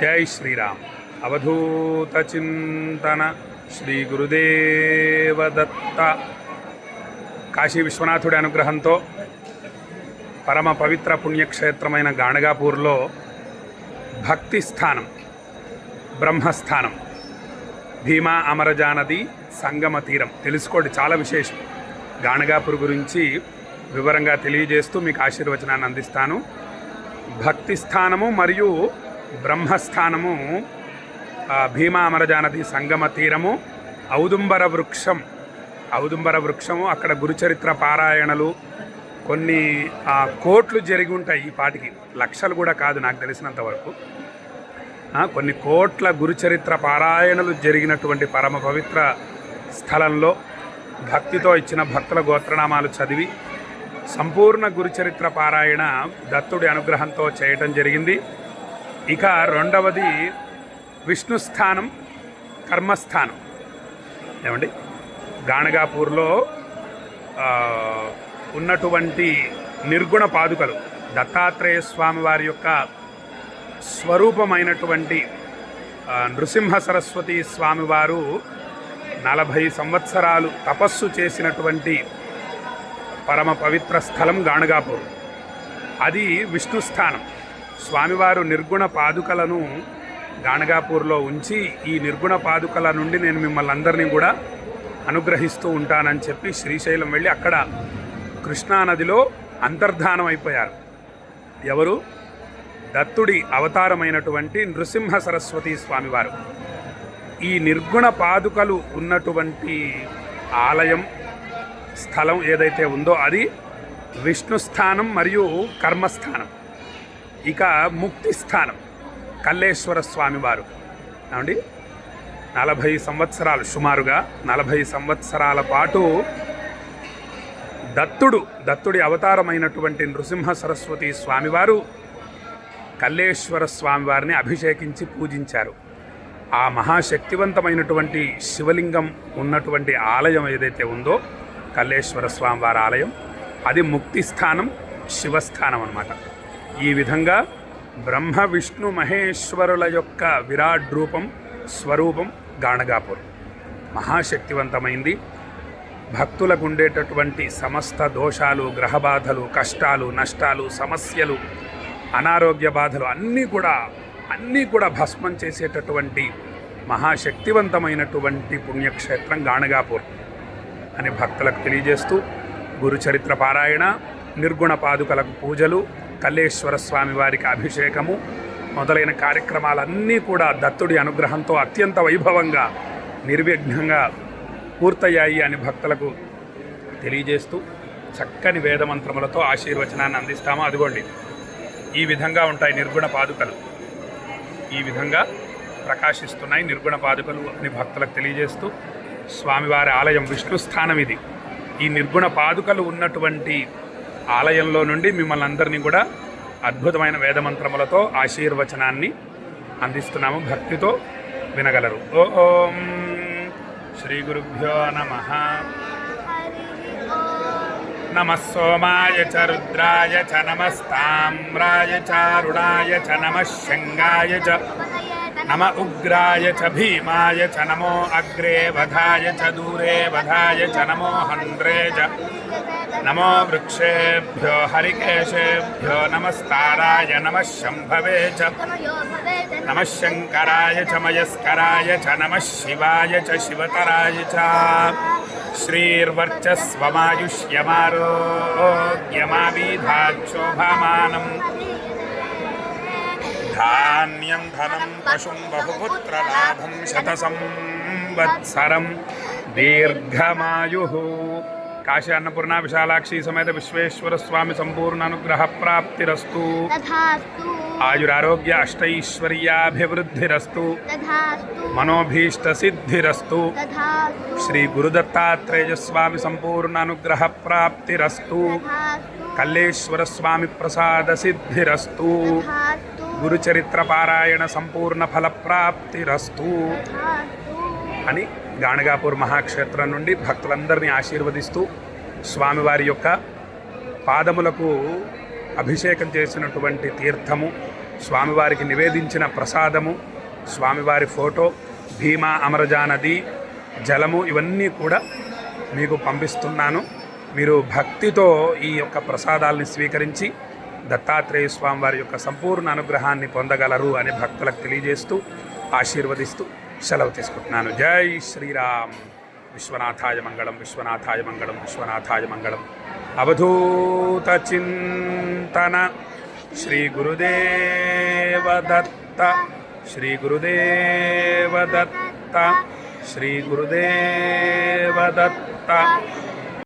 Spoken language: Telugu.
జై శ్రీరామ్. అవధూత చింతన శ్రీ గురుదేవదత్త. కాశీ విశ్వనాథుడి అనుగ్రహంతో పరమ పవిత్ర పుణ్యక్షేత్రమైన గాణగాపూర్లో భక్తి స్థానం బ్రహ్మస్థానం భీమా అమరజానది సంగమ తీరం. తెలుసుకోండి చాలా విశేషం. గాణగాపూర్ గురించి వివరంగా తెలియజేస్తూ మీకు ఆశీర్వచనాన్ని అందిస్తాను. భక్తి స్థానము మరియు బ్రహ్మస్థానము భీమామరజానది సంగమ తీరము ఔదుంబర వృక్షం. ఔదుంబర వృక్షము అక్కడ గురుచరిత్ర పారాయణలు కొన్ని కోట్లు జరిగి ఉంటాయి ఈ పాటికి. లక్షలు కూడా కాదు నాకు తెలిసినంత వరకు. కొన్ని కోట్ల గురుచరిత్ర పారాయణలు జరిగినటువంటి పరమ పవిత్ర స్థలంలో భక్తితో ఇచ్చిన భక్తుల గోత్రనామాలు చదివి సంపూర్ణ గురుచరిత్ర పారాయణ దత్తుడి అనుగ్రహంతో చేయటం జరిగింది. ఇక రెండవది విష్ణు స్థానం కర్మస్థానం. ఏమండి? గాణగాపూర్లో ఉన్నటువంటి నిర్గుణ పాదుకలు దత్తాత్రేయ స్వామి వారి యొక్క స్వరూపమైనటువంటి నృసింహ సరస్వతి స్వామివారు నలభై సంవత్సరాలు తపస్సు చేసినటువంటి పరమ పవిత్ర స్థలం గాణగాపూర్. అది విష్ణు స్థానం. స్వామివారు నిర్గుణ పాదుకలను గాణగాపూర్లో ఉంచి ఈ నిర్గుణ పాదుకల నుండి నేను మిమ్మల్ని అందరినీ కూడా అనుగ్రహిస్తూ ఉంటానని చెప్పి శ్రీశైలం వెళ్ళి అక్కడ కృష్ణానదిలో అంతర్ధానం అయిపోయారు. ఎవరు? దత్తుడి అవతారమైనటువంటి నృసింహ సరస్వతి స్వామివారు. ఈ నిర్గుణ పాదుకలు ఉన్నటువంటి ఆలయం స్థలం ఏదైతే ఉందో అది విష్ణు స్థానం మరియు కర్మస్థానం. ఇక ముక్తి స్థానం కల్లేశ్వర స్వామివారు ఏమండి? నలభై సంవత్సరాలు సుమారుగా నలభై సంవత్సరాల పాటు దత్తుడు దత్తుడి అవతారమైనటువంటి నృసింహ సరస్వతి స్వామివారు కల్లేశ్వర స్వామివారిని అభిషేకించి పూజించారు. ఆ మహాశక్తివంతమైనటువంటి శివలింగం ఉన్నటువంటి ఆలయం ఏదైతే ఉందో కల్లేశ్వర స్వామివారి ఆలయం అది ముక్తి స్థానం శివస్థానం అన్నమాట. ఈ విధంగా బ్రహ్మ విష్ణు మహేశ్వరుల యొక్క విరాట్ రూపం స్వరూపం గాణగాపూర్. మహాశక్తివంతమైంది. భక్తులకు ఉండేటటువంటి సమస్త దోషాలు గ్రహబాధలు కష్టాలు నష్టాలు సమస్యలు అనారోగ్య బాధలు అన్నీ కూడా అన్నీ కూడా భస్మం చేసేటటువంటి మహాశక్తివంతమైనటువంటి పుణ్యక్షేత్రం గాణగాపూర్ అని భక్తులకు తెలియజేస్తూ గురుచరిత్ర పారాయణ నిర్గుణ పాదుకలకు పూజలు కల్లేశ్వర స్వామి వారికి అభిషేకము మొదలైన కార్యక్రమాలన్నీ కూడా దత్తుడి అనుగ్రహంతో అత్యంత వైభవంగా నిర్విఘ్నంగా పూర్తయ్యాయి అని భక్తులకు తెలియజేస్తూ చక్కని వేదమంత్రములతో ఆశీర్వచనాన్ని అందిస్తాము. అదిగోండి ఈ విధంగా ఉంటాయి నిర్గుణ పాదుకలు. ఈ విధంగా ప్రకాశిస్తున్నాయి నిర్గుణ పాదుకలు అని భక్తులకు తెలియజేస్తూ స్వామివారి ఆలయం విష్ణు స్థానం ఇది. ఈ నిర్గుణ పాదుకలు ఉన్నటువంటి ఆలయంలో నుండి మిమ్మల్ని అందరినీ కూడా అద్భుతమైన వేదమంత్రములతో ఆశీర్వచనాన్ని అందిస్తున్నాము. భక్తితో వినగలరు. ఓం శ్రీ గురుభ్యో నమ. నమ సోమాయ చ రుద్రాయ చ నమస్తామ్రాయ చారుణాయ చ నమ శంగాయ చ నమ ఉగ్రాయ చ భీమాయ చ నమో అగ్రే వధాయ చ దూరే వధాయ చ నమో హండ్రే చ నమో వృక్షేభ్యో హరికేశేభ్యో నమస్తారాయ నమ శంభవే చ నమ శంకరాయ చ మయస్కరాయ చ నమ శివాయ చ శివతరాయ చ శ్రీర్వర్చస్వమాయుష్యమారోగ్యమావిధాక్షోభమానం ధాన్యం धान्यं धनं पशुं बहुपुत्र बहुपुत्रलाभं शतसंवत्सरं दीर्घमायुः। काशी अन्नपूर्णा विशालाक्षी समेत विश्वेश्वर स्वामी संपूर्ण अनुग्रह प्राप्तिरस्तु आयुरारोग्य अष्टैश्वर्याभिवृद्धिरस्तु। मनोभीष्ट सिद्धिरस्तु श्री गुरुदत्तात्रेय स्वामी संपूर्ण अनुग्रह प्राप्तिरस्तु कल्लेश्वर स्वामी प्रसाद सिद्धिरस्तु గురుచరిత్రపారాయణ సంపూర్ణ ఫలప్రాప్తిరస్తు అని గాణగాపూర్ మహాక్షేత్రం నుండి భక్తులందరినీ ఆశీర్వదిస్తూ స్వామివారి యొక్క పాదములకు అభిషేకం చేసినటువంటి తీర్థము స్వామివారికి నివేదించిన ప్రసాదము స్వామివారి ఫోటో భీమా అమరజానది జలము ఇవన్నీ కూడా మీకు పంపిస్తున్నాను. మీరు భక్తితో ఈ యొక్క ప్రసాదాల్ని స్వీకరించి దత్తాత్రేయ స్వామి వారి యొక్క సంపూర్ణ అనుగ్రహాన్ని పొందగలరు అని భక్తులకు తెలియజేస్తూ ఆశీర్వదిస్తూ సెలవు తీసుకుంటున్నాను. జై శ్రీరామ్. విశ్వనాథాయ మంగళం విశ్వనాథాయ మంగళం విశ్వనాథాయ మంగళం. అవధూత చింతన శ్రీ గురుదేవ దత్త శ్రీ గురుదేవ దత్త శ్రీ గురుదేవ దత్త.